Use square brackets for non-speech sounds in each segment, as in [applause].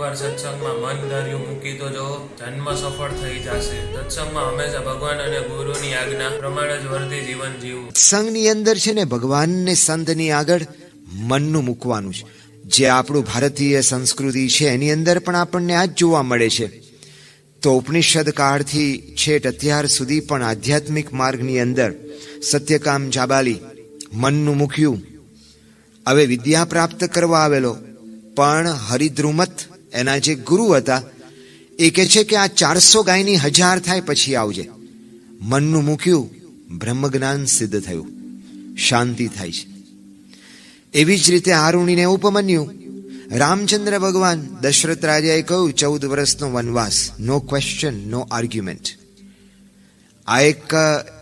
એકવાર સત્સંગમાં મન ધર્યું મૂકી તો જો જન્મ સફળ થઈ જશે. સત્સંગમાં હંમેશા ભગવાન અને ગુરુની આજ્ઞા પ્રમાણે જ વર્તી જીવન જીવવું સંઘની અંદર છે ને ભગવાનને સંતની આગળ મનનું મૂકવાનું છે. જે આપણું ભારતીય સંસ્કૃતિ છે એની અંદર પણ આપણને આ જ જોવા મળે છે. તો ઉપનિષદ કાળથી છેટ અત્યાર સુધી પણ આધ્યાત્મિક માર્ગની અંદર સત્યકામ જાબાલી મનનું મૂક્યું. હવે વિદ્યા પ્રાપ્ત કરવા આવેલો. પણ હરિદ્રુમત એના જે ગુરુ હતા, એ કહે છે કે આ ચારસો ગાયની હજાર થાય પછી આવજે. મનનું મૂક્યું, બ્રહ્મજ્ઞાન સિદ્ધ થયું. શાંતિ થાય છે. એવી જ રીતે આરુણીને ઉપમન્યું. રામચંદ્ર ભગવાન દશરથ રાજાએ કહ્યું, ચૌદ વર્ષનો વનવાસ નો ક્વેશ્ચન નો આર્ગ્યુમેન્ટ આ એક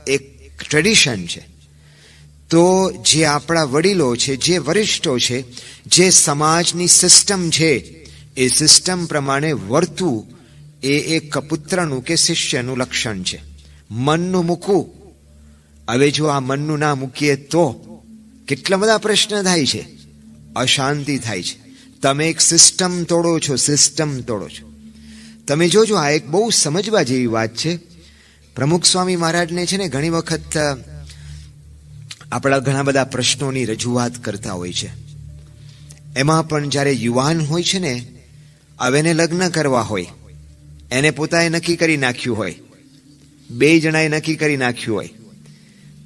એક ટ્રેડિશન છે. તો જે આપણા વડીલો છે, જે વરિષ્ઠો છે, જે સમાજની સિસ્ટમ છે એ સિસ્ટમ પ્રમાણે વર્તવું એ એક પુત્રનું કે શિષ્યનું લક્ષણ છે. મનનું મૂકવું. હવે જો આ મનનું ના મૂકીએ તો કેટલા બધા પ્રશ્ન થાય છે. અશાંતિ થાય છે. તમે એક સિસ્ટમ તોડો છો સિસ્ટમ તોડો છો. તમે જોજો, આ એક બહુ સમજવા જેવી વાત છે. પ્રમુખ સ્વામી મહારાજને છે ને ઘણી વખત આપણા ઘણા બધા પ્રશ્નોની રજૂઆત કરતા હોય છે. એમાં પણ જ્યારે યુવાન હોય છે ને હવે એને લગ્ન કરવા હોય. એને પોતાએ નક્કી કરી નાખ્યું હોય. બે જણાએ નક્કી કરી નાખ્યું હોય.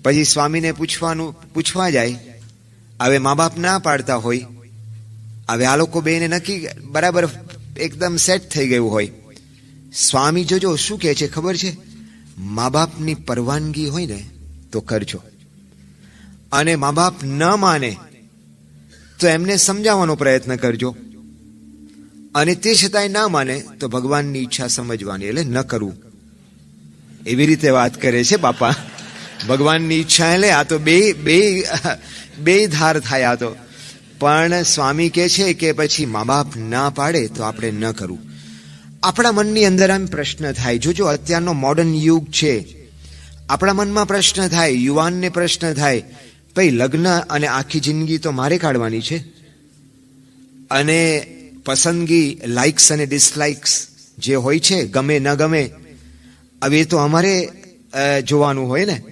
પછી સ્વામીને પૂછવાનું, પૂછવા જાય, હવે મા બાપ ના પાડતા હોય? હવે આ લોકો બેને નક્કી, બરાબર એકદમ સેટ થઈ ગયું હોય. સ્વામી જોજો, શું કહે છે ખબર છે? મા બાપની પરવાનગી હોય ને, તો કરજો. અને મા બાપ ન માને, તો એમને સમજાવવાનો પ્રયત્ન કરજો. અને તે છતાંય ના માને તો ભગવાનની ઈચ્છા સમજવાની એટલે ન કરવું એવી રીતે વાત કરે છે બાપા. ભગવાનની ઈચ્છા એટલે આ તો બે બે બે ધાર થાય આ તો. પણ સ્વામી કહે છે કે પછી મા બાપ ના પાડે તો આપણે ન કરવું આપણા મનની અંદર આમ પ્રશ્ન થાય. જોજો, અત્યારનો મોડર્ન યુગ છે. આપણા મનમાં પ્રશ્ન થાય, યુવાનને પ્રશ્ન થાય, ભાઈ, લગ્ન અને આખી જિંદગી તો મારે કાઢવાની છે? અને પસંદગી લાઇક્સ અને ડિસલાઇક્સ જે હોય છે, ગમે ન ગમે, હવે તો અમારે જોવાનું હોય ને.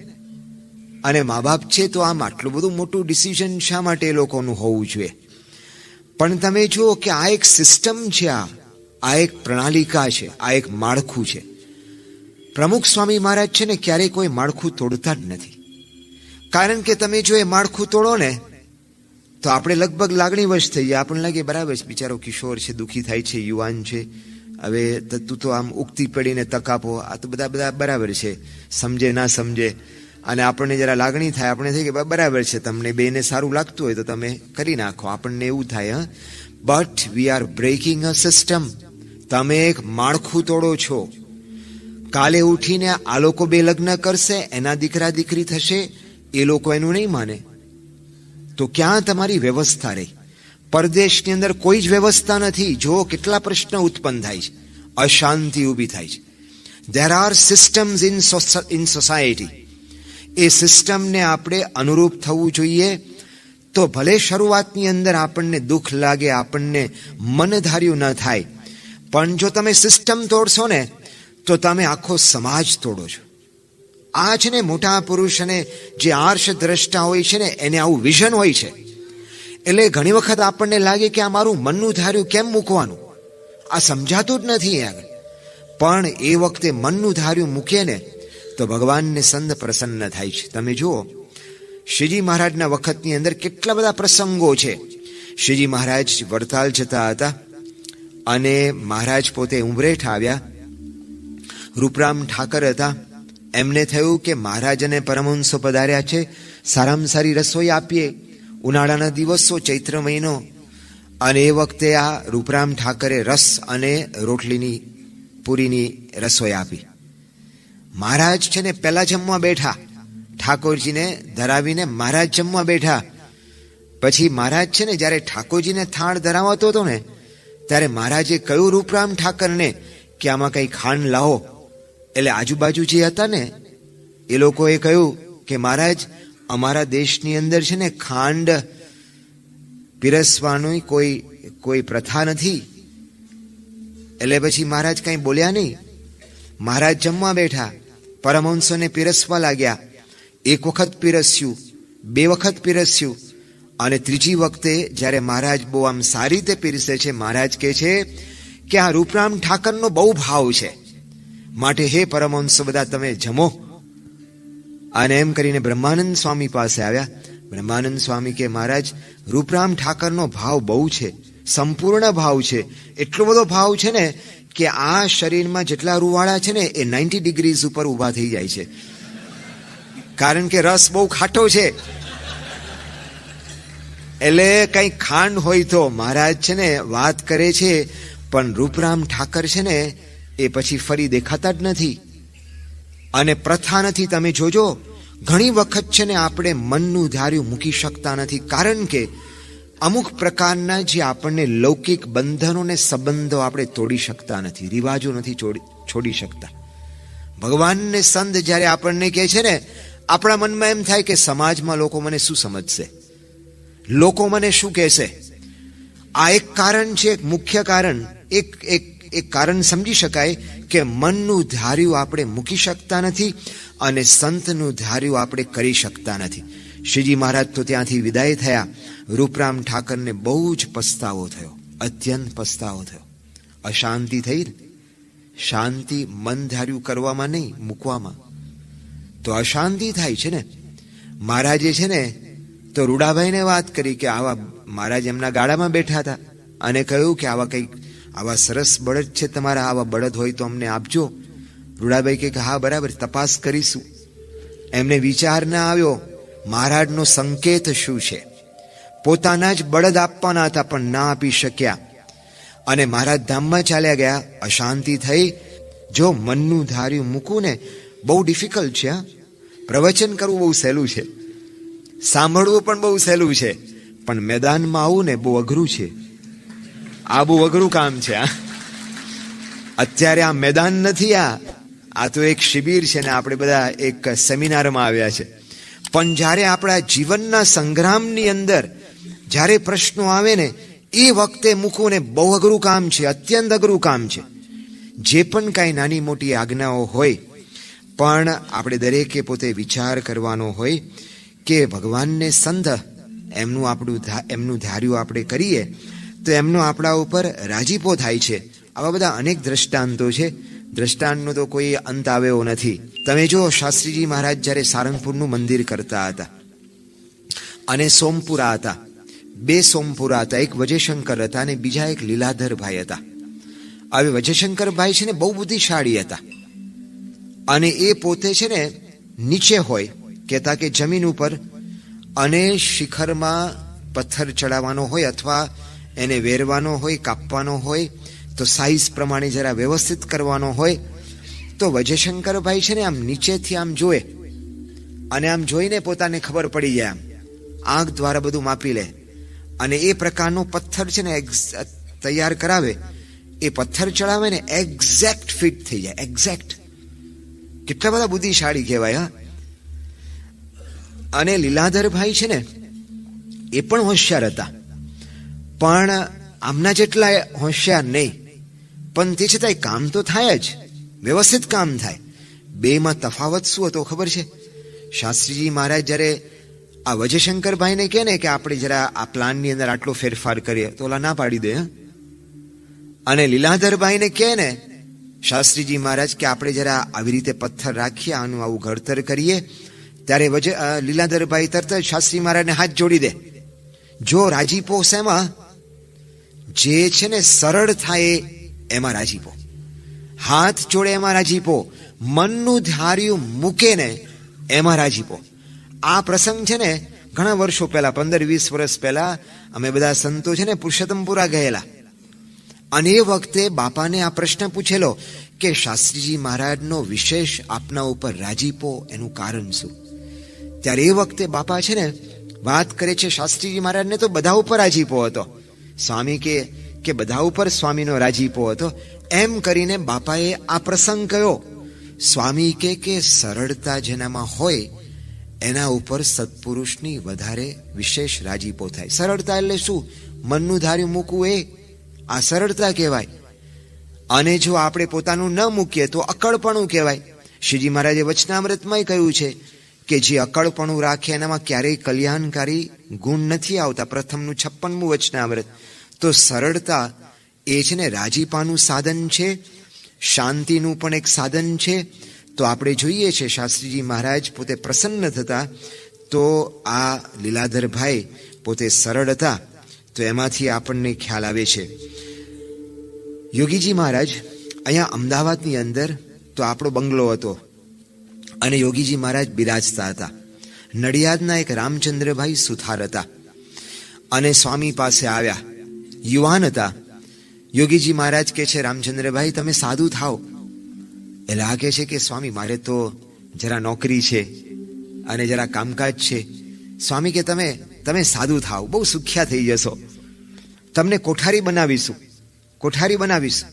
અને મા બાપ છે તો આમ આટલું બધું મોટું ડિસિઝન શા માટે એ લોકોનું હોવું જોઈએ? પણ તમે જુઓ કે આ એક સિસ્ટમ છે આ. આ એક પ્રણાલિકા છે, આ એક માળખું છે. પ્રમુખ સ્વામી મહારાજ છે ને ક્યારેય કોઈ માળખું તોડતા જ નથી. કારણ કે તમે જો એ માળખું તોડો ને તો આપણે લગભગ લાગણીવશ થઈ જાય આપણને લાગે, બરાબર છે, બિચારો કિશોર છે, દુઃખી થાય છે, યુવાન છે. હવે ત- તું આમ ઉગતી પડીને તક આપો. આ તો બધા બધા બરાબર છે. સમજે, ના સમજે. અને આપણને જરા લાગણી થાય આપણે થઈ કે બરાબર છે, તમને બેને સારું લાગતું હોય તો તમે કરી નાખો. આપણને એવું થાય but we are breaking a system તમે એક માળખું તોડો છો. કાલે ઉઠીને આ લોકો બે લગ્ન કરશે, એના દીકરા દીકરી થશે. એ લોકો એનું નહીં માને. તો ક્યાં તમારી વ્યવસ્થા રહી? પરદેશની અંદર કોઈ જ વ્યવસ્થા નથી. જો કેટલા પ્રશ્ન ઉત્પન્ન થાય છે. અશાંતિ ઊભી થાય છે. There are systems in in society એ સિસ્ટમને આપણે અનુરૂપ થવું જોઈએ. તો ભલે શરૂઆતની અંદર આપણને દુઃખ લાગે, આપણને મન ધાર્યું ન થાય, પણ જો તમે સિસ્ટમ તોડશો ને, તો તમે આખો સમાજ તોડો છો. આ છે ને મોટા પુરુષને જે આર્ષ દ્રષ્ટા હોય છે ને, એને આવું વિઝન હોય છે. એટલે ઘણી વખત આપણને લાગે કે આ મારું મનનું ધાર્યું કેમ મૂકવાનું? આ સમજાતું જ નથી આગળ. પણ એ વખતે મનનું ધાર્યું મૂકીએ ને, તો ભગવાનને સંત પ્રસન્ન થાય છે. તમે જુઓ, શ્રીજી મહારાજના વખતની અંદર કેટલા બધા પ્રસંગો છે. શ્રીજી મહારાજ વડતાલ જતા હતા અને મહારાજ પોતે ઉમરેઠ આવ્યા. રૂપરામ ઠાકર હતા. એમને થયું કે મહારાજ અને પરમહંસો પધાર્યા છે, સારામાં સારી રસોઈ આપીએ. ઉનાળાના દિવસો ચૈત્ર મહિનો. અને એ વખતે આ રૂપરામ ઠાકરે રસ અને રોટલીની, પૂરીની રસોઈ આપી. મહારાજ છે ને પહેલા જમવા બેઠા. ઠાકોરજીને ધરાવીને મહારાજ જમવા બેઠા. પછી મહારાજ છે ને જ્યારે ઠાકોરજીને થાળ ધરાવતો હતો ને, ત્યારે મહારાજે કહ્યું રૂપરામ ઠાકરને કે આમાં કઈ ખાંડ લાવો. એટલે આજુબાજુ જે હતા ને, એ લોકોએ કહ્યું કે મહારાજ, અમારા દેશની અંદર છે ને ખાંડ પીરસવાની કોઈ કોઈ પ્રથા નથી. એટલે પછી મહારાજ કંઈ બોલ્યા નહીં. મહારાજ જમવા બેઠા, પરમહંસોને પીરસવા લાગ્યા. એક વખત પીરસ્યું, બે વખત પીરસ્યું. અને ત્રીજી વખતે જ્યારે મહારાજ બહુ આમ સારી રીતે પીરસે છે, મહારાજ કહે છે કે આ રૂપરામ ઠાકરનો બહુ ભાવ છે. માટે હે પરમહંસો, બધા તમે જમો. અને એમ કરીને બ્રહ્માનંદ સ્વામી પાસે આવ્યા. બ્રહ્માનંદ સ્વામી કે, મહારાજ, રૂપરામ ઠાકરનો ભાવ બહુ છે, સંપૂર્ણ ભાવ છે. એટલો બધો ભાવ છે ને કે આ શરીરમાં જેટલા રૂવાળા છે ને, એ નાઇન્ટી ડિગ્રીઝ ઉપર ઊભા થઈ જાય છે. કારણ કે રસ બહુ ખાટો છે. એટલે કઈ ખાંડ હોય તો મહારાજ છે ને, વાત કરે છે, પણ રૂપરામ ઠાકર છે ને એ પછી ફરી દેખાતા જ નથી. અને પ્રથા નથી, તમે જોજો. ઘણી વખત છે ને આપણે મનનું ધાર્યું મૂકી શકતા નથી. કારણ કે અમુક પ્રકારના જે આપણને લૌકિક બંધનોને સંબંધો આપણે તોડી શકતા નથી, રિવાજો નથી છોડી શકતા. ભગવાનને સંત જ્યારે આપણને કહે છે ને, આપણા મનમાં એમ થાય કે સમાજમાં લોકો મને શું સમજશે? લોકો મને શું કહેશે? આ એક કારણ છે, એક મુખ્ય કારણ, એક એક એક કારણ સમજી શકાય કે મનનું ધાર્યું આપણે મૂકી શકતા નથી અને સંતનું ધાર્યું આપણે કરી શકતા નથી. શ્રીજી મહારાજ તો ત્યાંથી વિદાય થયા. રૂપરામ ઠાકરને બહુ જ પસ્તાવો થયો. અત્યંત પસ્તાવો થયો. અશાંતિ થઈ શાંતિ મન ધાર્યું કરવામાં નહીં, મૂકવામાં. તો અશાંતિ થાય છે ને? મહારાજે છે ને, તો રૂડાભાઈને વાત કરી કે આવા મહારાજ એમના ગાડામાં બેઠા હતા અને કહ્યું કે આવા કંઈક આવા સરસ બળદ છે, તમારા આવા બળદ હોય તો અમને આપજો. રૂડાભાઈ કે, હા, બરાબર, તપાસ કરીશું. એમને વિચાર ના આવ્યો, મહારાજનો સંકેત શું છે? પોતાના જ બળદ આપવાના હતા, પણ ના આપી શક્યા. અને મહારાજ ધામમાં ચાલ્યા ગયા, અશાંતિ થઈ. જો મનનું ધાર્યું મૂકું ને, બહુ ડિફિકલ્ટ છે પ્રવચન કરવું બહુ સહેલું છે. સાંભળવું પણ બહુ સહેલું છે. પણ મેદાનમાં આવવું ને બહુ અઘરું છે. આ બહુ અઘરું કામ છે આ અત્યારે આ મેદાન નથી, આ. આ તો એક શિબિર છે ને આપણે બધા એક સેમિનારમાં આવ્યા છે. પણ જ્યારે આપણા જીવનના સંગ્રામની અંદર જ્યારે પ્રશ્નો આવે ને, એ વખતે મૂકવું ને બહુ અઘરું કામ છે, અત્યંત અઘરું કામ છે. જે પણ કાંઈ નાની મોટી આજ્ઞાઓ હોય, પણ આપણે દરેકે પોતે વિચાર કરવાનો હોય કે ભગવાનને સંધ, એમનું આપણું એમનું ધાર્યું આપણે કરીએ તો એમનો આપણા ઉપર રાજીપો થાય છે. આવા બધા અનેક દ્રષ્ટાંતો છે. દ્રષ્ટાંતનો તો કોઈ અંત આવ્યો નથી. તમે જો શાસ્ત્રીજી મહારાજ જ્યારે સારંગપુરનું મંદિર કરતા હતા અને સોમપુરા હતા, બે સોમપુરા હતા, એક વજયશંકર હતા અને બીજા એક લીલાધરભાઈ હતા. હવે વજયશંકરભાઈ છે ને બહુ બુદ્ધિશાળી હતા. અને એ પોતે છે ને નીચે હોય, કહેતા કે જમીન ઉપર અને શિખરમાં પથ્થર ચડાવવાનો હોય અથવા એને વેરવાનો હોય, કાપવાનો હોય, તો સાઈઝ પ્રમાણે જરા વ્યવસ્થિત કરવાનો હોય, તો વજયશંકરભાઈ છે ને આમ નીચેથી આમ જોવે અને આમ જોઈને પોતાને ખબર પડી જાય આમ. આંખ દ્વારા બધું માપી લે. અને એ પ્રકારનો પથ્થર છે ને તૈયાર કરાવે, એ પથ્થર ચડાવે ને એક્ઝેક્ટ ફિટ થઈ જાય એક્ઝેક્ટ કેટલા બધા બુદ્ધિશાળી કહેવાય, હા. અને લીલાધરભાઈ છે ને, એ પણ હોશિયાર હતા. પણ આમના જેટલા હોશિયાર નહીં. પણ તે છતાંય કામ તો થાય જ. વ્યવસ્થિત કામ થાય. બેમાં તફાવત શું હતો ખબર છે? શાસ્ત્રીજી મહારાજ જ્યારે આ વજયશંકરભાઈને કહે ને કે આપણે જરા આ પ્લાનની અંદર આટલો ફેરફાર કરીએ, તો ઓલા ના પાડી દે? અને લીલાધરભાઈને કહે ને, શાસ્ત્રીજી મહારાજ, કે આપણે જરા આવી રીતે પથ્થર રાખીએ, આનું આવું ઘડતર કરીએ, ત્યારે વજ લીલાધરભાઈ તરત જ શાસ્ત્રી મહારાજને હાથ જોડી દે. જો રાજીપો શેમાં જે છે ને સરળ થાય એમાં રાજીપો હાથ જોડે એમાં રાજીપો મનનું ધાર્યું મૂકે ને એમાં રાજીપો આ પ્રસંગ છે ને ઘણા વર્ષો પહેલા, પંદર, વીસ વર્ષ પહેલા, અમે બધા સંતો છે ને પુરુષોત્તમપુરા ગયેલા. અને એ વખતે બાપાને આ પ્રશ્ન પૂછેલો કે, શાસ્ત્રીજી મહારાજનો વિશેષ આપના ઉપર રાજીપો એનું કારણ શું? ત્યારે એ વખતે બાપા છે ને વાત કરે છે, શાસ્ત્રીજી મહારાજને તો બધા ઉપર રાજીપો હતો. સ્વામી કે કે બધા ઉપર સ્વામીનો રાજીપો હતો, એમ કરીને બાપાએ આ પ્રસંગ કયો. સ્વામી કે કે સરળતા જેનામાં હોય, એના ઉપર સત્પુરુષની વધારે વિશેષ રાજીપો થાય. સરળતા એટલે શું? મનનું ધાર્યું મૂકવું એ. આ સરળતા કહેવાય. અને જો આપણે પોતાનું ન મૂકીએ તો અકળપણું કહેવાય. શ્રીજી મહારાજે વચનામૃતમાં કહ્યું છે કે જે અકળપણું રાખે એનામાં ક્યારેય કલ્યાણકારી ગુણ નથી આવતા. પ્રથમનું છપ્પનમું વચનામૃત. તો સરળતા એ છે ને રાજીપાનું સાધન છે, શાંતિનું પણ એક સાધન છે. તો આપણે જોઈએ છે, શાસ્ત્રીજી મહારાજ પોતે પ્રસન્ન થતા તો આ લીલાધરભાઈ પોતે સરળ હતા. તો એમાંથી આપણને ખ્યાલ આવે છે. યોગીજી મહારાજ, અહીંયા અમદાવાદની અંદર તો આપણો બંગલો હતો અને યોગીજી મહારાજ બિરાજતા હતા. નડિયાદના એક રામચંદ્રભાઈ સુથાર હતા અને સ્વામી પાસે આવ્યા. યુવાન હતા યોગીજી મહારાજ કે છે, રામચંદ્રભાઈ, તમે સાધુ થાઓ. એટલે આ કહે છે કે, સ્વામી, મારે તો જરા નોકરી છે અને જરા કામકાજ છે. સ્વામી, કે તમે તમે સાધુ થાઓ, બહુ સુખ્યા થઈ જશો. તમને કોઠારી બનાવીશું કોઠારી બનાવીશું.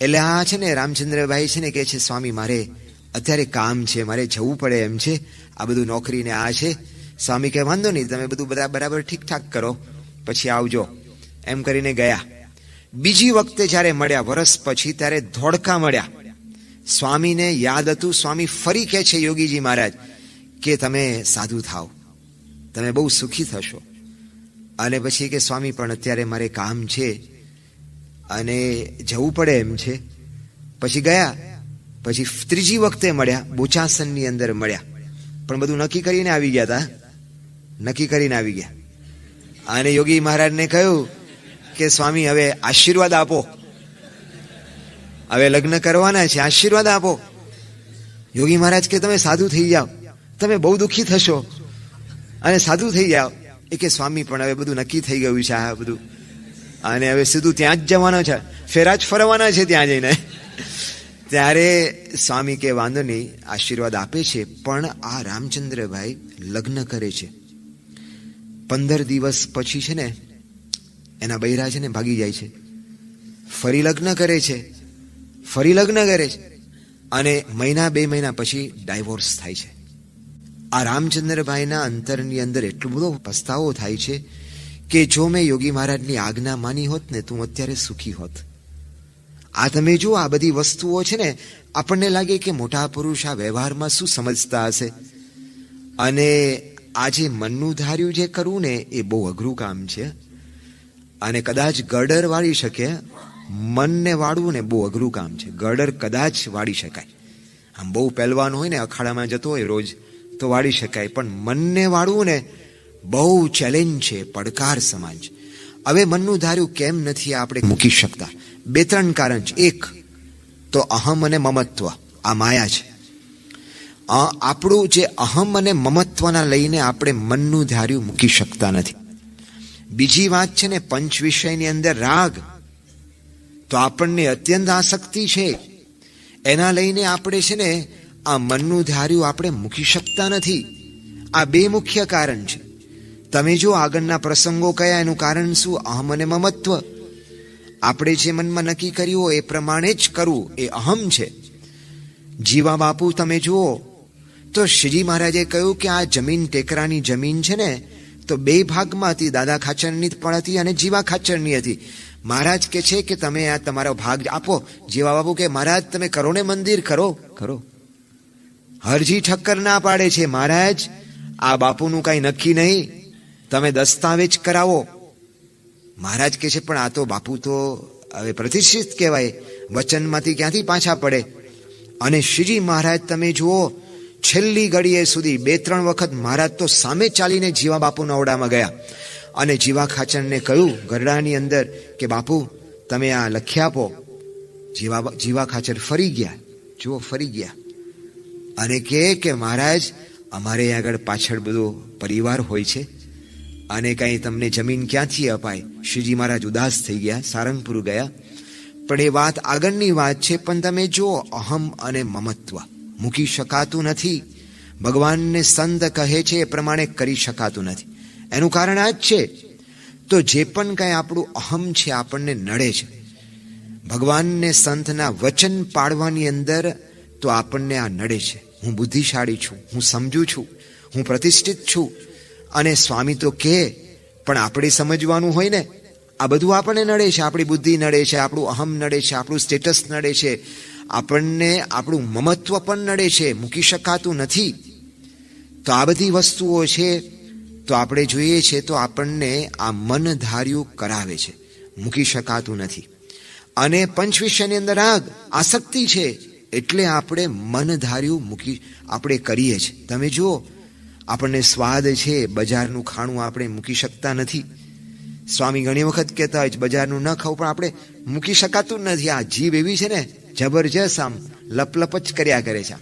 એટલે આ છે ને, રામચંદ્રભાઈ છે ને કે છે, સ્વામી, મારે અત્યારે કામ છે, મારે જવું પડે એમ છે, આ બધું નોકરીને આ છે. સ્વામી, કે વાંધો નહીં, તમે બધું બધા બરાબર ઠીકઠાક કરો, પછી આવજો. એમ કરીને ગયા. બીજી વખતે જ્યારે મળ્યા વરસ પછી ત્યારે ધોળકા મળ્યા. સ્વામીને યાદ હતું, સ્વામી ફરી કહે છે, યોગીજી મહારાજ, કે તમે સાધુ થાઓ. તમે બહુ સુખી થશો. અને પછી કે, સ્વામી, પણ અત્યારે મારે કામ છે અને જવું પડે એમ છે. પછી ગયા, પછી ત્રીજી વખતે મળ્યા, બોચાસનની અંદર મળ્યા. પણ બધું નક્કી કરીને આવી ગયા હતા નક્કી કરીને આવી ગયા. અને યોગી મહારાજને કહ્યું કે, સ્વામી, હવે આશીર્વાદ આપો. હવે લગ્ન કરવાના છે, આશીર્વાદ આપો. યોગી મહારાજ કે, તમે સાધુ થઈ જાઓ. તમે બહુ દુઃખી થશો. અને સાધુ થઈ જાઓ. એ કે, સ્વામી, પણ હવે બધું નક્કી થઈ ગયું છે આ બધું. અને હવે સીધું ત્યાં જ જવાનો છે. ફેરા જ ફરવાના છે ત્યાં જઈને. ત્યારે સ્વામી કે, વાંધો નહીં, આશીર્વાદ આપે છે, પણ આ રામચંદ્રભાઈ લગ્ન કરે છે. પંદર દિવસ પછી છે ને એના બૈરા છે ને ભાગી જાય છે. ફરી લગ્ન કરે છે. ફરી લગ્ન કરે છે. અને મહિના બે મહિના પછી ડાયવોર્સ થાય છે. આ રામચંદ્રભાઈના અંતરની અંદર એટલો બધો પસ્તાવો થાય છે કે જો મેં યોગી મહારાજની આજ્ઞા માની હોત ને તું અત્યારે સુખી હોત. આ તમે જો આ બધી વસ્તુઓ છે ને આપણને લાગે કે મોટા પુરુષ આ વ્યવહારમાં શું સમજતા હશે? અને આજે મનનું ધાર્યું જે કરવું ને એ બહુ અઘરું કામ છે. અને કદાચ ગર્ડર વાળી શકે, મનને વાળવું ને બહુ અઘરું કામ છે. ગર્ડર કદાચ વાળી શકાય. આમ બહુ પહેલવાન હોય ને, અખાડામાં જતો હોય રોજ, તો વાળી શકાય. પણ મનને વાળવું ને બહુ ચેલેન્જ છે, પડકાર સમાન છે હવે મનનું ધાર્યું કેમ નથી આપણે મૂકી શકતા? બે ત્રણ કારણ છે. એક, તો અહમ અને મમત્વ. આ માયા છે. આપણું જે અહમ અને મમત્વના લઈને આપણે મનનું ધાર્યું મૂકી શકતા નથી. બીજી વાત છે ને, પંચ વિષયની અંદર રાગ તો આપણને અત્યંત આસક્તિ છે. એના લઈને આપણે છે ને, આ મનનું ધાર્યું આપણે મૂકી શકતા નથી. આ બે મુખ્ય કારણ છે. તમે જો આગળના પ્રસંગો કયા, એનું કારણ શું? અહમ અને મમત્વ. આપણે જે મનમાં નક્કી કર્યું એ પ્રમાણે જ કરવું, એ અહમ છે. જીવા બાપુ, તમે જુઓ. તો શ્રીજી મહારાજે કહ્યું કે આ જમીન ટેકરાની જમીન છે ને તો બે ભાગમાં હતી. દાદા ખાચરની પણ હતી અને જીવા ખાચરની હતી. મહારાજ કે છે કે તમે આ તમારો ભાગ આપો. જીવા બાપુ કે, મહારાજ, તમે કરો ને મંદિર, કરો કરો. હરજી ઠક્કર ના પાડે છે મહારાજ. આ બાપુનું કાંઈ નક્કી નહીં. તમે દસ્તાવેજ કરાવો. મહારાજ કે છે, પણ આ તો બાપુ તો હવે પ્રતિષ્ઠિત કહેવાય. વચનમાંથી ક્યાંથી પાછા પડે? અને શ્રીજી મહારાજ, તમે જુઓ છેલ્લી ઘડીએ સુધી બે ત્રણ વખત મહારાજ તો સામે ચાલીને જીવા બાપુના ઓરડામાં ગયા. અને જીવા ખાચરને કહ્યું ગરડાની અંદર કે, બાપુ, તમે આ લખી આપો. જીવા જીવા ખાચર ફરી ગયા. જુઓ, ફરી ગયા. અને કહે કે મહારાજ, અમારે આગળ પાછળ બધો પરિવાર હોય છે. અને કંઈ તમને જમીન ક્યાંથી અપાય? શ્રીજી મહારાજ ઉદાસ થઈ ગયા, સારંગપુર ગયા. પણ એ વાત આગળની વાત છે, પણ તમે જુઓ અહમ અને મમત્વ. મૂકી શકાતું નથી. ભગવાનને સંત કહે છે એ પ્રમાણે કરી શકાતું નથી. એનું કારણ આ જ છે. તો જે પણ કાંઈ આપણું અહમ છે, આપણને નડે છે. ભગવાનને સંતના વચન પાડવાની અંદર તો આપણને આ નડે છે. હું બુદ્ધિશાળી છું, હું સમજુ છું, હું પ્રતિષ્ઠિત છું. અને સ્વામી તો કહે, પણ આપણે સમજવાનું હોય ને? આ બધું આપણને નડે છે, આપણી બુદ્ધિ નડે છે, આપણું અહમ નડે છે, આપણું સ્ટેટસ નડે છે. આપણને આપણું મમત્વ પણ નડે છે, મૂકી શકાતું નથી. તો આ બધી વસ્તુઓ છે, તો આપણે જોઈએ છે તો આપણને આ મન ધાર્યું કરાવે છે, મૂકી શકાતું નથી. અને પંચ વિષયની અંદર આગ, આસક્તિ છે, એટલે આપણે મન ધાર્યું મૂકી, આપણે કરીએ છીએ. તમે જુઓ, આપણને સ્વાદ છે, બજારનું ખાણું આપણે મૂકી શકતા નથી. સ્વામી ઘણી વખત કહેતા હોય છે, બજારનું ન ખાવું, પણ આપણે મૂકી શકાતું નથી. આ જીભ એવી છે ને જબરજસ્ત આમ લપલપ જ કર્યા કરે છે.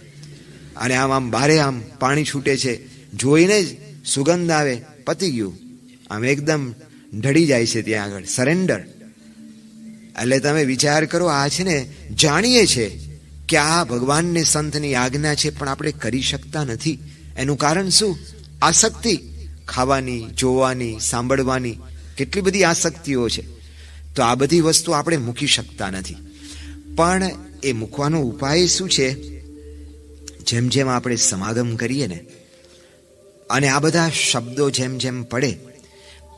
અને આમ આમ બારે આમ પાણી છૂટે છે. જોઈને જ સુગંધ આવે, પતી ગયું. આમ એકદમ ઢળી જાય છે ત્યાં આગળ. સરેન્ડર એટલે તમે વિચાર કરો, આ છે ને, જાણીએ છે કે આ ભગવાનને સંતની આજ્ઞા છે, પણ આપણે કરી શકતા નથી. એનું કારણ શું? આસક્તિ. ખાવાની, જોવાની, સાંભળવાની કેટલી બધી આસક્તિઓ છે. તો આ બધી વસ્તુ આપણે મૂકી શકતા નથી. પણ એ મૂકવાનો ઉપાય શું છે? જેમ જેમ આપણે સમાગમ કરીએ ને, અને આ બધા શબ્દો જેમ જેમ પડે,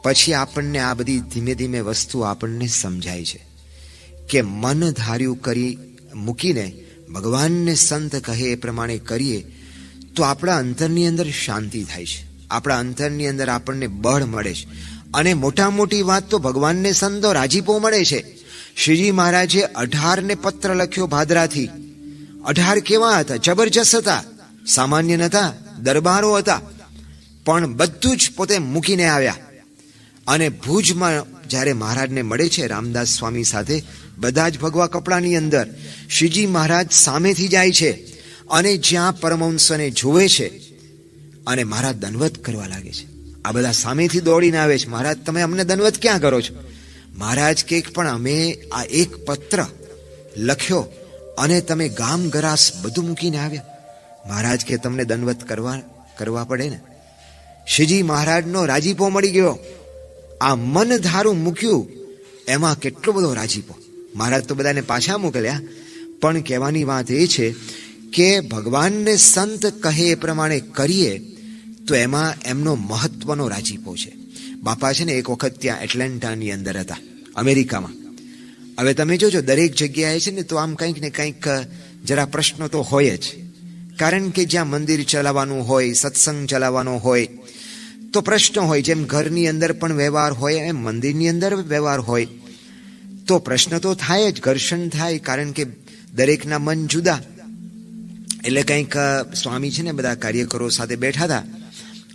પછી આપણને આ બધી ધીમે ધીમે વસ્તુ આપણને સમજાય છે કે મન ધાર્યું કરી મૂકીને ભગવાનને સંત કહે એ પ્રમાણે કરીએ, તો આપણા અંતરની અંદર શાંતિ થાય છે. આપણા અંતરની અંદર આપણને બળ મળે છે. અને મોટા મોટી વાત તો ભગવાનને સંતો રાજીપો મળે છે. શ્રીજી મહારાજે અઢારને પત્ર લખ્યો ભાદરાથી. અઢાર કેવા હતા? જબરજસ્ત હતા. સામાન્ય નતા, દરબારો હતા. પણ બધું જ પોતે મૂકીને આવ્યા. અને ભુજમાં જ્યારે મહારાજને મળે છે રામદાસ સ્વામી સાથે, બધા જ ભગવા કપડાની અંદર શ્રીજી મહારાજ સામેથી જાય છે અને જ્યાં પરમહંસને જુએ છે અને મહારાજ દંડવત કરવા લાગે છે. આ બધા સામેથી દોડીને આવે છે. મહારાજ, તમે અમને દંડવત ક્યાં કરો છો? મહારાજ કે પણ અમે આ એક પત્ર લખ્યો અને તમે ગામ ગરાસ બધું મૂકીને આવ્યા. મહારાજ કે તમને દંડવત કરવા કરવા પડે ને? શ્રીજી મહારાજનો રાજીપો મળી ગયો. આ મન ધારું મૂક્યું, એમાં કેટલો બધો રાજીપો. મહારાજ તો બધાને પાછા મોકલ્યા. પણ કહેવાની વાત એ છે કે ભગવાનને સંત કહે એ પ્રમાણે કરીએ, તો એમાં એમનો મહત્વનો રાજીપો છે. બાપા છે ને એક વખત ત્યાં એટલેન્ટાની અંદર હતા, અમેરિકામાં. હવે તમે જોજો, દરેક જગ્યાએ છે ને તો આમ કંઈક ને કંઈક જરા પ્રશ્નો તો હોય જ. કારણ કે જ્યાં મંદિર ચલાવવાનું હોય, સત્સંગ ચલાવવાનો હોય, તો પ્રશ્ન હોય, જેમ ઘરની અંદર પણ વ્યવહાર હોય, એમ મંદિરની અંદર વ્યવહાર હોય. તો પ્રશ્ન તો થાય જ, ઘર્ષણ થાય, કારણ કે દરેકના મન જુદા. એટલે કંઈક સ્વામી છે ને બધા કાર્યકરો સાથે બેઠા હતા.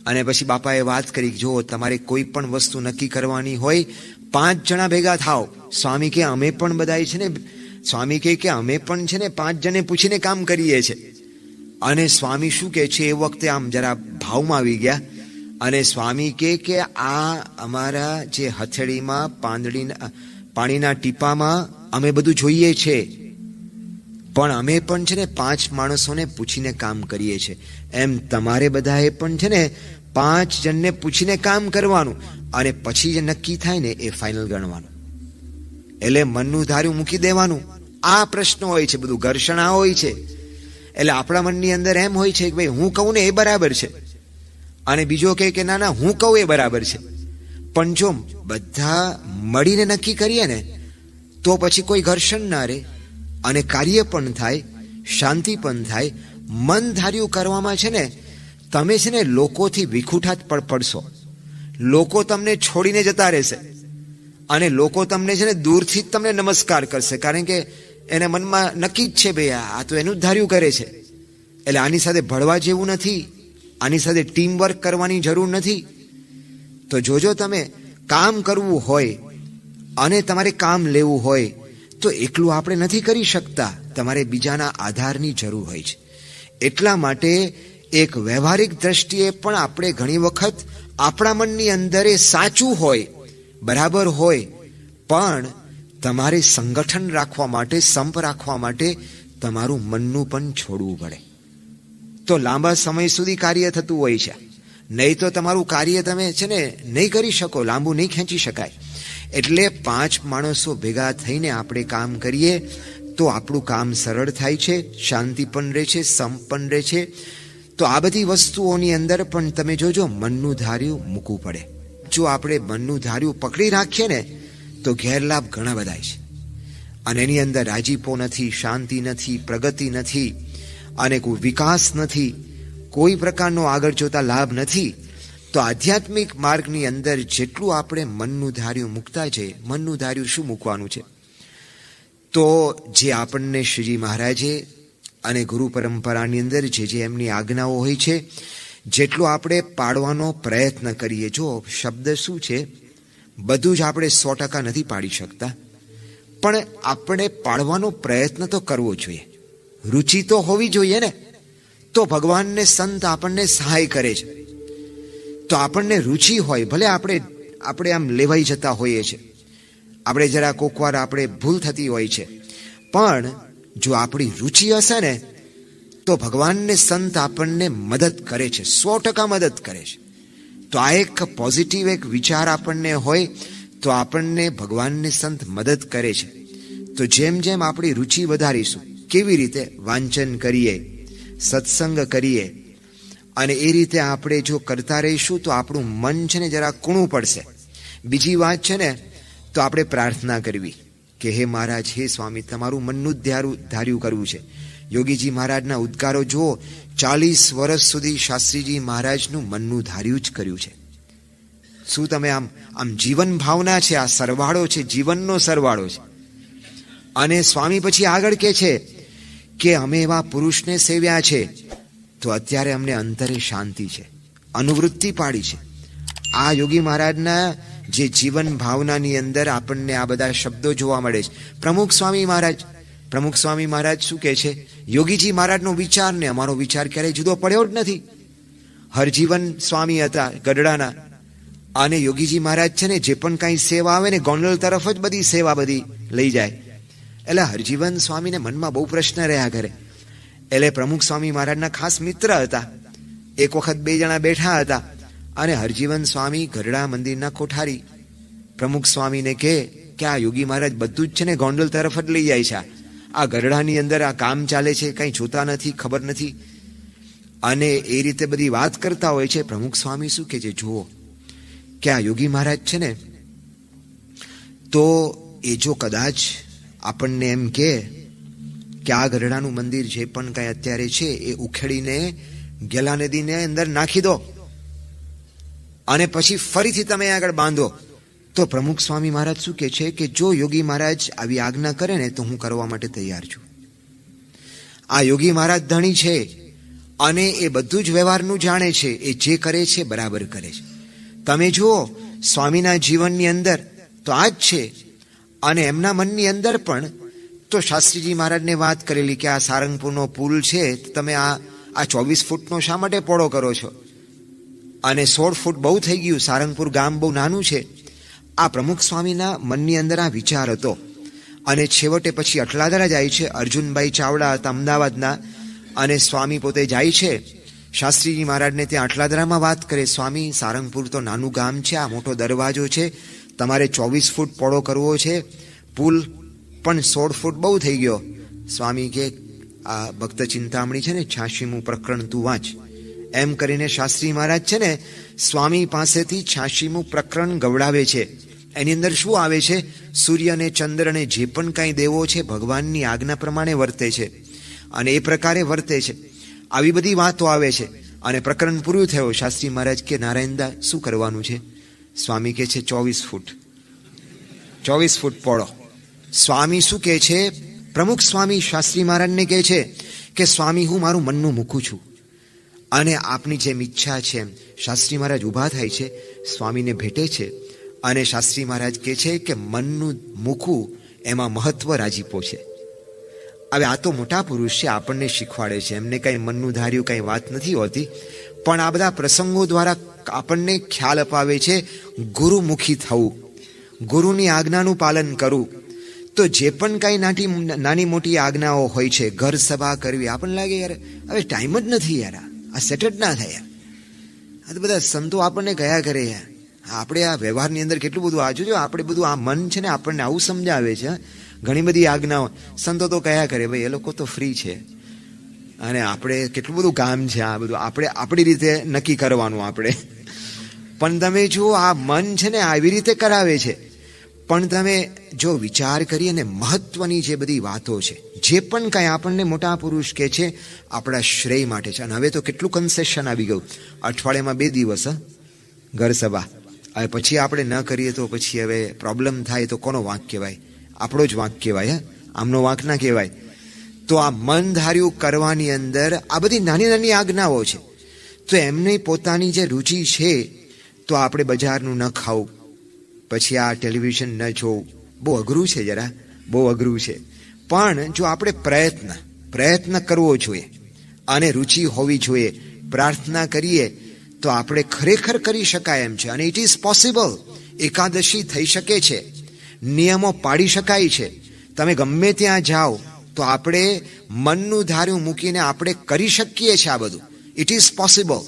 અને પછી બાપાએ વાત કરી જો તમારે કોઈ પણ વસ્તુ નક્કી કરવાની હોય, પાંચ જણા ભેગા થાવ સ્વામી કે અમે પણ બધા છે ને, સ્વામી કહે કે અમે પણ છે ને પાંચ જણે પૂછીને કામ કરીએ છે. અને સ્વામી શું કહે છે એ વખતે આમ જરા ભાવમાં આવી ગયા. અને સ્વામી કહે કે આ અમારા જે હથેળીમાં, પાંદડીના, પાણીના ટીપામાં અમે બધું જોઈએ છે. પણ અમે પણ છે ને પાંચ માણસોને પૂછીને કામ કરીએ છીએ એમ તમારે બધાએ પણ છે ને પાંચ જણને પૂછીને કામ કરવાનું અને પછી જે નક્કી થાય ને એ ફાઇનલ ગણવાનું. એટલે મનનું ધાર્યું મૂકી દેવાનું. આ પ્રશ્ન હોય છે, બધું ઘર્ષણ આ હોય છે. એટલે આપણા મનની અંદર એમ હોય છે કે ભાઈ, હું કહું ને એ બરાબર છે. અને બીજો કહે કે ના ના, હું કહું એ બરાબર છે. પણ જો બધા મળીને નક્કી કરીએ ને, તો પછી કોઈ ઘર્ષણ ના રહે અને કાર્ય પણ થાય, શાંતિ પણ થાય, મન ધાર્યું કરવામાં છે ને તમે છે ને લોકોથી વિખુઠા જ પડ, પડશો. લોકો તમને છોડીને જતા રહેશે. અને લોકો તમને છે ને દૂરથી જ તમને નમસ્કાર કરશે. કારણ કે એના મનમાં નક્કી જ છે, ભાઈ આ તો એનું ધાર્યું કરે છે. એટલે આની સાથે ભળવા જેવું નથી. આની સાથે ટીમ વર્ક કરવાની જરૂર નથી. તો જોજો તમે, કામ કરવું હોય અને તમારે કામ લેવું હોય, તો એકલું આપણે નથી કરી શકતા. તમારે બીજાના આધારની જરૂર હોય છે. એટલા માટે એક વ્યવહારિક દ્રષ્ટિએ પણ આપણે ઘણી વખત આપણા મનની અંદર એ સાચું હોય, બરાબર હોય, પણ તમારે સંગઠન રાખવા માટે, સંપ રાખવા માટે તમારું મનનું પણ છોડવું પડે. તો લાંબા સમય સુધી કાર્ય થતું હોય છે. નહીં તો તમારું કાર્ય તમે છે ને નહીં કરી શકો, લાંબુ નહીં ખેંચી શકાય. એટલે પાંચ માણસો ભેગા થઈને આપણે કામ કરીએ તો આપણું કામ સરળ થાય છે, શાંતિ પણ રહે છે, સંપ પણ રહે છે તો આ બધી વસ્તુઓની અંદર પણ તમે જોજો, મનનું ધાર્યું મૂકવું પડે. જો આપણે મનનું ધાર્યું પકડી રાખીએ ને, તો ગેરલાભ ઘણા બધા છે. અને એની અંદર રાજીપો નથી, શાંતિ નથી, પ્રગતિ નથી, અને કોઈ વિકાસ નથી, કોઈ પ્રકારનો આગળ જોતા લાભ નથી, તો આધ્યાત્મિક માર્ગની અંદર જેટલું આપણે મનનું ધાર્યું મૂકતા છે મનનું ધાર્યું શું મૂકવાનું છે? તો જે આપણને શ્રીજી મહારાજે અને ગુરુ પરંપરાની અંદર જે જે એમની આજ્ઞાઓ હોય છે, જેટલો આપણે પાડવાનો પ્રયત્ન કરીએ, જો શબ્દ શું છે, બધું જ આપણે સો ટકા નથી પાડી શકતા. પણ આપણે પાડવાનો પ્રયત્ન તો કરવો જોઈએ. રુચિ તો હોવી જોઈએ ને. તો ભગવાનને સંત આપણને સહાય કરે છે. તો આપણને રુચિ હોય, ભલે આપણે આપણે આમ લેવાઈ જતા હોઈએ છીએ આપણે જરા કોકવાર આપણે ભૂલ થતી હોય છે. પણ જો આપણી રુચિ હશે ને, તો ભગવાનને સંત આપણને મદદ કરે છે, સો ટકા મદદ કરે છે. તો આ એક પોઝિટિવ એક વિચાર આપણને હોય, તો આપણને ભગવાનને સંત મદદ કરે છે. તો જેમ જેમ આપણી રુચિ વધારીશું, કેવી રીતે વાંચન કરીએ, સત્સંગ કરીએ, અને એ રીતે આપણે જો કરતા રહીશું, તો આપણું મન છે ને જરા કૂણું પડશે. બીજી વાત છે ને, તો આપણે પ્રાર્થના કરવી. કે હે મહારાજ, હે સ્વામી, તમારું મનનું ધારું ધાર્યું કરવું છે. યોગીજી મહારાજના ઉદ્ગારો જુઓ, ચાલીસ વર્ષ સુધી શાસ્ત્રીજી મહારાજનું મનનું ધાર્યું જ કર્યું છે. શું તમે આમ આમ જીવન ભાવના છે? આ સરવાળો છે, જીવનનો સરવાળો છે. અને સ્વામી પછી આગળ કે છે કે અમે એવા પુરુષને સેવ્યા છે, તો અત્યારે અમને અંતરે શાંતિ છે, અનુવૃત્તિ પાડી છે. આ યોગી મહારાજના જે જીવન ભાવનાની અંદર આપણને આ બધા શબ્દો જોવા મળે છે. પ્રમુખ સ્વામી મહારાજ, પ્રમુખ સ્વામી મહારાજ શું કહે છે? યોગીજી મહારાજનો વિચાર ને અમારો વિચાર ક્યારેય જુદો પડ્યો જ નથી. હરજીવન સ્વામી હતા ગઢડાના. અને યોગીજી મહારાજ છે ને જે પણ કાંઈ સેવા આવે ને ગોંડલ તરફ જ બધી સેવા બધી લઈ જાય. એટલે હરજીવન સ્વામીને મનમાં બહુ પ્રશ્ન રહ્યા કરે એટલે પ્રમુખ સ્વામી મહારાજના ખાસ મિત્ર હતા. એક વખત બે જણા બેઠા હતા. અને હરજીવન સ્વામી ગરડા મંદિરના કોઠારી. પ્રમુખ સ્વામીને કહે કે આ યોગી મહારાજ બધું જ છે ને ગોંડલ તરફ જ લઈ જાય છે. આ ગરડાની અંદર આ કામ ચાલે છે, કંઈ જોતા નથી, ખબર નથી. અને એ રીતે બધી વાત કરતા હોય છે. પ્રમુખ સ્વામી શું કે છે? જુઓ, કે આ યોગી મહારાજ છે ને, તો એ જો કદાચ આપણને એમ કે કે આ ગરડાનું મંદિર જે પણ કાંઈ અત્યારે છે, એ ઉખેડીને ગેલા નદીને અંદર નાખી દો. અને પછી ફરીથી તમે આગળ બાંધો. તો પ્રમુખ સ્વામી મહારાજ શું કે છે કે જો યોગી મહારાજ આવી આજ્ઞા કરે ને, તો હું કરવા માટે તૈયાર છું. આ યોગી મહારાજ ધણી છે અને એ બધું જ વ્યવહારનું જાણે છે. એ જે કરે છે, બરાબર કરે છે. તમે જુઓ, સ્વામીના જીવનની અંદર તો આ જ છે. અને એમના મનની અંદર પણ તો શાસ્ત્રીજી મહારાજને વાત કરેલી કે આ સારંગપુરનો પુલ છે તમે આ આ ચોવીસ ફૂટનો શા માટે પોળો કરો છો? અને સોળ ફૂટ બહુ થઈ ગયું. સારંગપુર ગામ બહુ નાનું છે. આ પ્રમુખ સ્વામીના મનની અંદર આ વિચાર હતો. અને છેવટે પછી અટલાદરા જાય છે. અર્જુનભાઈ ચાવડા હતા અમદાવાદના. અને સ્વામી પોતે જાય છે. શાસ્ત્રીજી મહારાજને ત્યાં અટલાદરામાં વાત કરે. સ્વામી, સારંગપુર તો નાનું ગામ છે. આ મોટો દરવાજો છે. તમારે ચોવીસ ફૂટ પોળો કરવો છે. પુલ પણ સોળ ફૂટ બહુ થઈ ગયો. સ્વામી કે, આ ભક્ત ચિંતામણી છે ને? છ્યાસીમું પ્રકરણ તું વાંચ. એમ કરીને શાસ્ત્રી મહારાજ છે ને, સ્વામી પાસેથી છ્યાસીમું પ્રકરણ ગવડાવે છે. એની અંદર શું આવે છે? સૂર્ય અને ચંદ્રને જે પણ કાંઈ દેવો છે, ભગવાનની આજ્ઞા પ્રમાણે વર્તે છે. અને એ પ્રકારે વર્તે છે. આવી બધી વાતો આવે છે. અને પ્રકરણ પૂરું થયું. શાસ્ત્રી મહારાજ કે, નારાયણદા, શું કરવાનું છે? સ્વામી કહે છે, ચોવીસ ફૂટ. ચોવીસ ફૂટ પોળો. સ્વામી શું કહે છે? પ્રમુખ સ્વામી શાસ્ત્રી મહારાજને કહે છે કે, સ્વામી, હું મારું મનનું મૂકું છું. અને આપની જેમ ઈચ્છા છે. એમ શાસ્ત્રી મહારાજ ઊભા થાય છે, સ્વામીને ભેટે છે અને શાસ્ત્રી મહારાજ કહે છે કે મનનું મૂકવું એમાં મહત્વ રાજીપો છે. હવે આ તો મોટા પુરુષ છે, આપણને શીખવાડે છે. એમને કંઈ મનનું ધાર્યું કંઈ વાત નથી હોતી, પણ આ બધા પ્રસંગો દ્વારા આપણને ખ્યાલ અપાવે છે, ગુરુમુખી થવું, ગુરુની આજ્ઞાનું પાલન કરવું. તો જે પણ કાંઈ નાની નાની મોટી આજ્ઞાઓ હોય છે, ઘર સભા કરવી, આપણને લાગે યાર, હવે ટાઈમ જ નથી યાર આ સેટ ના થાય. આ તો બધા સંતો આપણને કયા કરે આપણે આ વ્યવહારની અંદર કેટલું બધું આ જોજો આપણે બધું આ મન છે ને આપણને આવું સમજાવે છે ઘણી બધી આજ્ઞાઓ સંતો તો કયા કરે, ભાઈ, એ લોકો તો ફ્રી છે. અને આપણે કેટલું બધું કામ છે આ બધું. આપણે આપણી રીતે નક્કી કરવાનું આપણે. પણ તમે જુઓ, આ મન છે ને આવી રીતે કરાવે છે. પણ તમે જો વિચાર કરી અને મહત્વની જે બધી વાતો છે, જે પણ કાંઈ આપણને મોટા પુરુષ કે છે, આપણા શ્રેય માટે છે. અને હવે તો કેટલું કન્સેશન આવી ગયું. અઠવાડિયામાં બે દિવસ ઘર સભા. હવે પછી આપણે ન કરીએ તો પછી હવે પ્રોબ્લેમ થાય તો કોનો વાંક કહેવાય? આપણો જ વાંક કહેવાય, હા? આમનો વાંક ના કહેવાય. તો આ મન ધાર્યું કરવાની અંદર આ બધી નાની નાની આજ્ઞાઓ છે. તો એમને પોતાની જે રુચિ છે, તો આપણે બજારનું ન ખાવું. પછી આ ટેલિવિઝન ન જોવું બહુ અઘરું છે જરા. બહુ અઘરું છે. પણ જો આપણે પ્રયત્ન પ્રયત્ન કરવો જોઈએ અને રુચિ હોવી જોઈએ, પ્રાર્થના કરીએ, તો આપણે ખરેખર કરી શકાય એમ છે. અને ઇટ ઇઝ પોસિબલ એકાદશી થઈ શકે છે. નિયમો પાડી શકાય છે. તમે ગમે ત્યાં જાઓ, તો આપણે મનનું ધાર્યું મૂકીને આપણે કરી શકીએ છીએ આ બધું. ઇટ ઇઝ પોસિબલ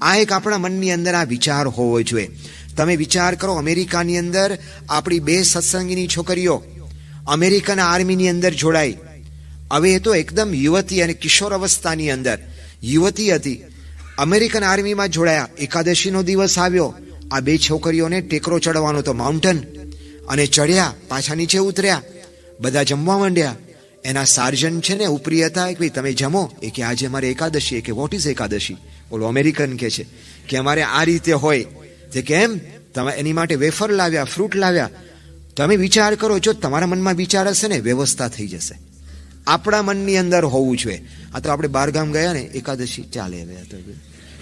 આ એક આપણા મનની અંદર આ વિચાર હોવો જોઈએ. તમે વિચાર કરો, અમેરિકાની અંદર આપણી બે સત્સંગીની છોકરીઓ અમેરિકન આર્મીની અંદર જોડાઈ. હવે એ તો એકદમ યુવતી અને કિશોર અવસ્થાની અંદર. યુવતી હતી. અમેરિકન આર્મીમાં જોડાયા. એકાદશીનો દિવસ આવ્યો. આ બે છોકરીઓને ટેકરો ચડવાનો તો માઉન્ટન. અને ચડ્યા, પાછા નીચે ઉતર્યા. બધા જમવા માંડ્યા. એના સાર્જન છે ને, ઉપરી હતા, કે ભાઈ, તમે જમો. એ કે, આજે અમારે એકાદશી. એ કે, વોટ ઇઝ એકાદશી? ઓલો અમેરિકન, કે છે. કે અમારે આ રીતે હોય. તે કેમ? તમે એની માટે વેફર લાવ્યા, ફ્રૂટ લાવ્યા. તમે વિચાર કરો, જો તમારા મનમાં વિચાર હશે ને, વ્યવસ્થા થઈ જશે. આપણા મનની અંદર હોવું જોઈએ. આ તો આપણે બહારગામ ગયા ને, એકાદશી ચાલે હવે તો.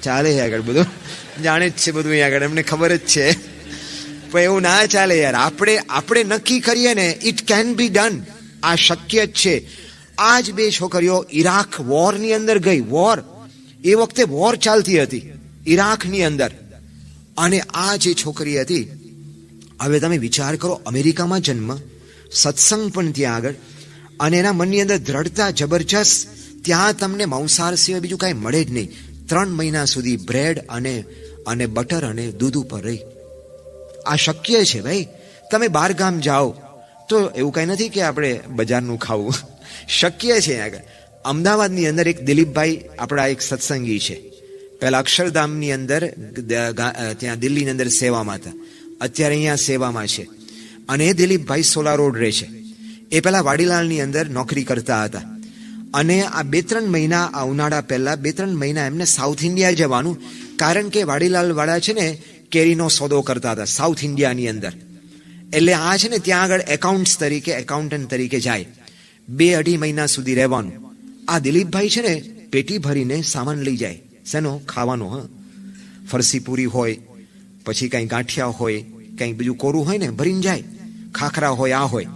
ચાલે આગળ બધું. જાણે જ છે બધું આગળ, એમને ખબર જ છે. પણ એવું ના ચાલે યાર. આપણે આપણે નક્કી કરીએ ને ઇટ કેન બી ડન આ શક્ય જ છે. આ જ બે છોકરીઓ ઈરાક વોરની અંદર ગઈ. વોર એ વખતે વોર ચાલતી હતી. ઈરાકની અંદર. અને આ જે છોકરી હતી, હવે તમે વિચાર કરો, અમેરિકામાં જન્મ, સત્સંગ પણ ત્યાં આગળ, અને એના મનની અંદર દ્રઢતા, જબરજસ્ત, ત્યાં તમને માંસાહાર સિવાય બીજું કાંઈ મળે જ નહીં. ત્રણ મહિના સુધી બ્રેડ અને અને બટર અને દૂધ ઉપર રહી. આ શક્ય છે ભાઈ. તમે બાર ગામ જાઓ, તો એવું કાંઈ નથી કે આપણે બજારનું ખાવું. [laughs] શક્ય છે આગળ. અમદાવાદની અંદર એક દિલીપભાઈ, આપણા એક સત્સંગી છે. પહેલા અક્ષરધામની અંદર ત્યાં દિલ્હીની અંદર સેવામાં હતા. અત્યારે અહીંયા સેવામાં છે. અને એ દિલીપભાઈ સોલા રોડ રહે છે. એ પહેલાં વાડીલાલની અંદર નોકરી કરતા હતા. અને આ બે ત્રણ મહિના આ ઉનાળા પહેલાં, બે ત્રણ મહિના એમને સાઉથ ઇન્ડિયા જવાનું, કારણ કે વાડીલાલવાળા છે ને કેરીનો સોદો કરતા હતા સાઉથ ઇન્ડિયાની અંદર. એટલે આ છે ને ત્યાં આગળ એકાઉન્ટ્સ તરીકે એકાઉન્ટન્ટ તરીકે જાય. બે અઢી મહિના સુધી રહેવાનું. આ દિલીપભાઈ છે ને પેટી ભરીને સામાન લઈ જાય. શેનો? ખાવાનો, હા? ફરસી પૂરી હોય, પછી કાંઈ ગાંઠિયા હોય, કાંઈ બીજું કોરું હોય ને, ભરીને જાય. ખાખરા હોય, આ હોય.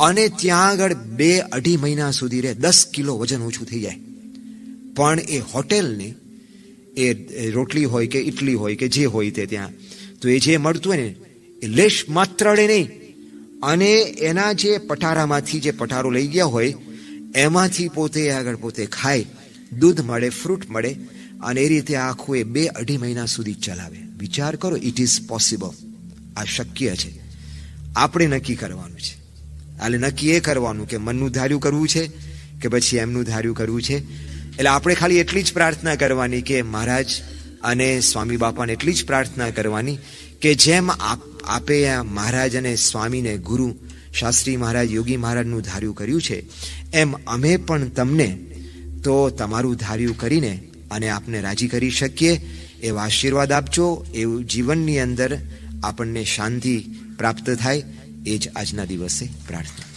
અને ત્યાં આગળ બે અઢી મહિના સુધી રહે. દસ કિલો વજન ઓછું થઈ જાય. પણ એ હોટેલને, એ રોટલી હોય કે ઇટલી હોય કે જે હોય તે ત્યાં, તો એ જે મળતું હોય ને, એ લેશ માત્ર અડે નહીં. અને એના જે પટારામાંથી જે પટારો લઈ ગયા હોય, એમાંથી પોતે આગળ પોતે ખાય. દૂધ મળે, ફ્રૂટ મળે અને એ રીતે આખું એ બે અઢી મહિના સુધી ચલાવે. વિચાર કરો ઇટ ઇઝ પોસિબલ આ શક્ય છે. આપણે નક્કી કરવાનું છે. એટલે નક્કી એ કરવાનું કે મનનું ધાર્યું કરવું છે કે પછી એમનું ધાર્યું કરવું છે. એટલે આપણે ખાલી એટલી જ પ્રાર્થના કરવાની કે મહારાજ અને સ્વામી બાપાને એટલી જ પ્રાર્થના કરવાની કે જેમ આપ મહારાજ અને સ્વામીને ગુરુ શાસ્ત્રી મહારાજ, યોગી મહારાજનું ધાર્યું કર્યું છે, એમ અમે પણ તમને તો તમારું ધાર્યું કરીને અને આપને રાજી કરી શકીએ, એવા આશીર્વાદ આપજો. એવું જીવનની અંદર આપણને શાંતિ પ્રાપ્ત થાય. એ જ આજના દિવસે પ્રાર્થના.